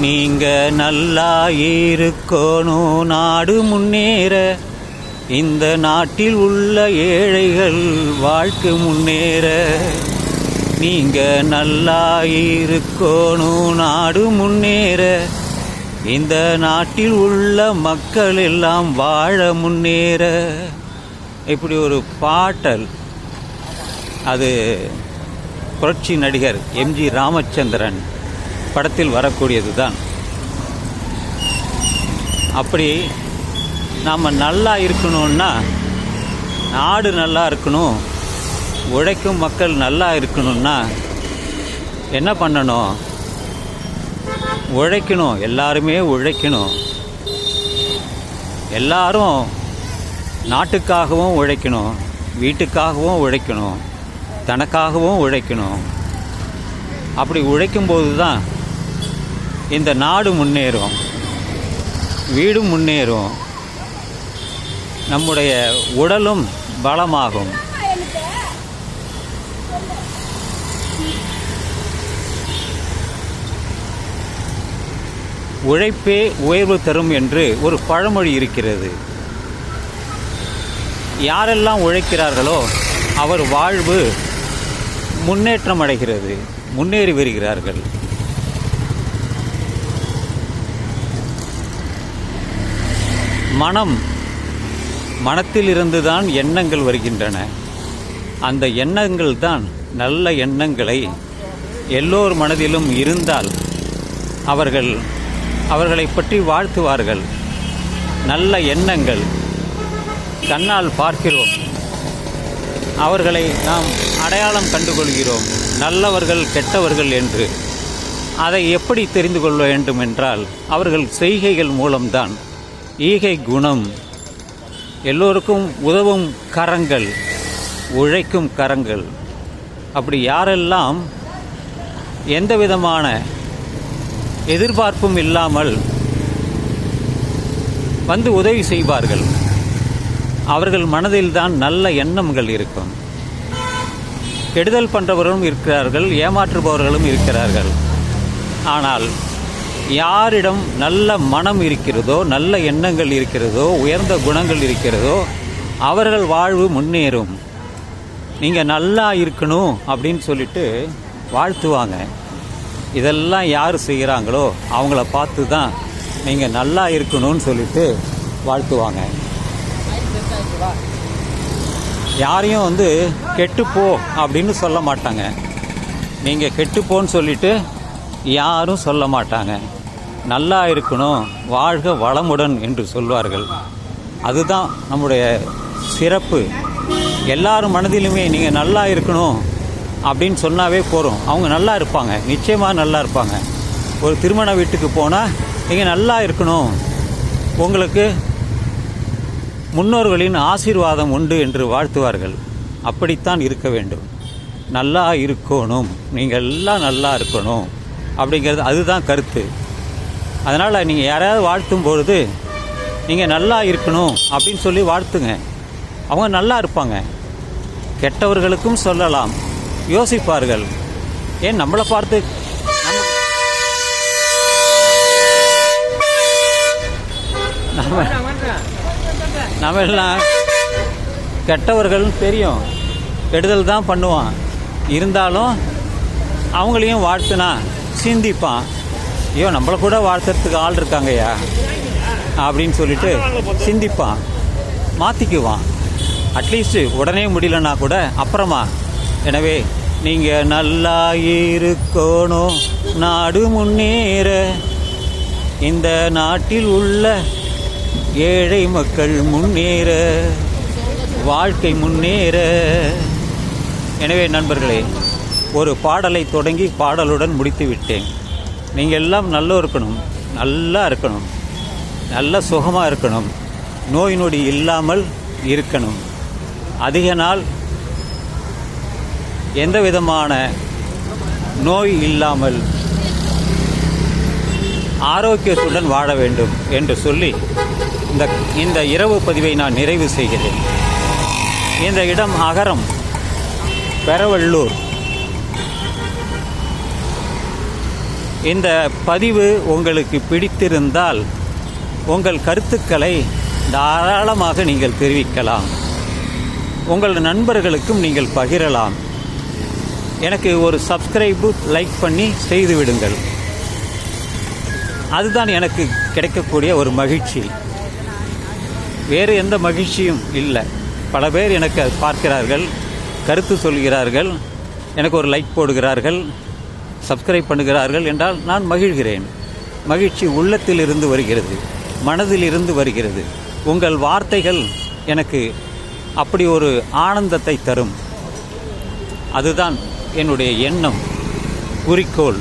நீங்க நல்லா இருக்கணும் நாடு முன்னேற. இந்த நாட்டில் உள்ள ஏழைகள் வாழ்க்கை முன்னேற. நீங்க நல்லா இருக்கணும் நாடு முன்னேற. இந்த நாட்டில் உள்ள மக்கள் எல்லாம் வாழ முன்னேற. இப்படி ஒரு பாட்டல். அது புரட்சி நடிகர் எம்ஜி ராமச்சந்திரன். படத்தில் வரக்கூடியது தான் அப்படி நாம் நல்லா இருக்கணும்னா நாடு நல்லா இருக்கணும் உழைக்கும் மக்கள் நல்லா இருக்கணும்னா என்ன பண்ணணும்? உழைக்கணும் எல்லாருமே உழைக்கணும். எல்லாரும் நாட்டுக்காகவும் உழைக்கணும் வீட்டுக்காகவும் உழைக்கணும் தனக்காகவும் உழைக்கணும். அப்படி உழைக்கும்போது தான் இந்த நாடு முன்னேறும் வீடும் முன்னேறும் நம்முடைய உடலும் பலமாகும். உழைப்பே உயர்வு தரும் என்று ஒரு பழமொழி இருக்கிறது. யாரெல்லாம் உழைக்கிறார்களோ அவர் வாழ்வு முன்னேற்றம் அடைகிறது முன்னேறி வருகிறார்கள். மனம் மனத்திலிருந்து தான் எண்ணங்கள் வருகின்றன. அந்த எண்ணங்கள் தான் நல்ல எண்ணங்களை எல்லோர் மனதிலும் இருந்தால் அவர்கள் அவர்களை பற்றி வாழ்த்துவார்கள். நல்ல எண்ணங்கள் கண்ணால் பார்க்கிறோம். அவர்களை நாம் அடையாளம் கண்டுகொள்கிறோம். நல்லவர்கள் கெட்டவர்கள் என்று. அதை எப்படி தெரிந்து கொள்ள வேண்டும் என்றால் அவர்கள் செய்கைகள் மூலம்தான். ஈகை குணம். எல்லோருக்கும் உதவும் கரங்கள் உழைக்கும் கரங்கள். அப்படி யாரெல்லாம் எந்த விதமான எதிர்பார்ப்பும் இல்லாமல் வந்து உதவி செய்வார்கள் அவர்கள் மனதில்தான் நல்ல எண்ணங்கள் இருக்கும். கெடுதல் பண்ணுறவர்களும் இருக்கிறார்கள் ஏமாற்றுபவர்களும் இருக்கிறார்கள். ஆனால் யாரிடம் நல்ல மனம் இருக்கிறதோ நல்ல எண்ணங்கள் இருக்கிறதோ உயர்ந்த குணங்கள் இருக்கிறதோ அவர்கள் வாழ்வு முன்னேறும். நீங்கள் நல்லா இருக்கணும் அப்படின்னு சொல்லிட்டு வாழ்த்துவாங்க. இதெல்லாம் யார் செய்கிறாங்களோ அவங்கள பார்த்து தான் நீங்கள் நல்லா இருக்கணும்னு சொல்லிட்டு வாழ்த்துவாங்க. யாரையும் வந்து கெட்டுப்போ அப்படின்னு சொல்ல மாட்டாங்க. நீங்கள் கெட்டுப்போன்னு சொல்லிட்டு யாரும் சொல்ல மாட்டாங்க. நல்லா இருக்கணும் வாழ்க வளமுடன் என்று சொல்வார்கள். அதுதான் நம்முடைய சிறப்பு. எல்லாரும் மனதிலுமே நீங்கள் நல்லா இருக்கணும் அப்படின்னு சொன்னாவே போகிறோம் அவங்க நல்லா இருப்பாங்க நிச்சயமாக நல்லா இருப்பாங்க. ஒரு திருமண வீட்டுக்கு போனால் நீங்கள் நல்லா இருக்கணும். உங்களுக்கு முன்னோர்களின் ஆசீர்வாதம் உண்டு என்று வாழ்த்துவார்கள். அப்படித்தான் இருக்க வேண்டும். நல்லா இருக்கணும். நீங்கள் எல்லாம் நல்லா இருக்கணும். அப்படிங்கிறது அதுதான் கருத்து. அதனால் நீங்கள் யாராவது வாழ்த்தும் பொழுது நீங்கள் நல்லா இருக்கணும் அப்படின்னு சொல்லி வாழ்த்துங்க. அவங்க நல்லா இருப்பாங்க. கெட்டவர்களுக்கும் சொல்லலாம். யோசிப்பார்கள். ஏன் நம்மளை பார்த்து நம்ம நம்ம எல்லாம் கெட்டவர்கள் தெரியும். கெடுதல் தான் பண்ணுவான். இருந்தாலும் அவங்களையும் வாழ்த்துனா சிந்திப்பான். ஐயோ நம்மளை கூட வாழ்த்துறதுக்கு ஆள் இருக்காங்கய்யா அப்படின்னு சொல்லிட்டு சிந்திப்பான் மாற்றிக்குவான் அட்லீஸ்ட்டு உடனே முடியலன்னா கூட அப்புறமா எனவே நீங்கள் நல்லா இருக்கணும் நாடு முன்னேற. இந்த நாட்டில் உள்ள ஏழை மக்கள் முன்னேற வாழ்க்கை முன்னேற. எனவே நண்பர்களே ஒரு பாடலை தொடங்கி பாடலுடன் முடித்து விட்டேன் நீங்கள் எல்லாம் நல்லா இருக்கணும். நல்லா இருக்கணும். நல்லா சுகமாக இருக்கணும். நோய் நொடி இல்லாமல் இருக்கணும். அதிக நாள் எந்த விதமான நோய் இல்லாமல் ஆரோக்கியத்துடன் வாழ வேண்டும் என்று சொல்லி இந்த இந்த இரவு பதிவை நான் நிறைவு செய்கிறேன். இந்த இடம் அகரம் பெரவள்ளூர். இந்த பதிவு உங்களுக்கு பிடித்திருந்தால் உங்கள் கருத்துக்களை தாராளமாக நீங்கள் தெரிவிக்கலாம். உங்கள் நண்பர்களுக்கும் நீங்கள் பகிரலாம். எனக்கு ஒரு சப்ஸ்கிரைபு லைக் பண்ணி செய்து விடுங்கள். அதுதான் எனக்கு கிடைக்கக்கூடிய ஒரு மகிழ்ச்சி. வேறு எந்த மகிழ்ச்சியும் இல்லை. பல பேர் எனக்கு பார்க்கிறார்கள் கருத்து சொல்கிறார்கள் எனக்கு ஒரு லைக் போடுகிறார்கள். சப்ஸ்கிரைப் பண்ணுகிறார்கள் என்றால் நான் மகிழ்கிறேன். மகிழ்ச்சி உள்ளத்தில் இருந்து வருகிறது மனதில் இருந்து வருகிறது. உங்கள் வார்த்தைகள் எனக்கு அப்படி ஒரு ஆனந்தத்தை தரும். அதுதான் என்னுடைய எண்ணம். குறிக்கோள்.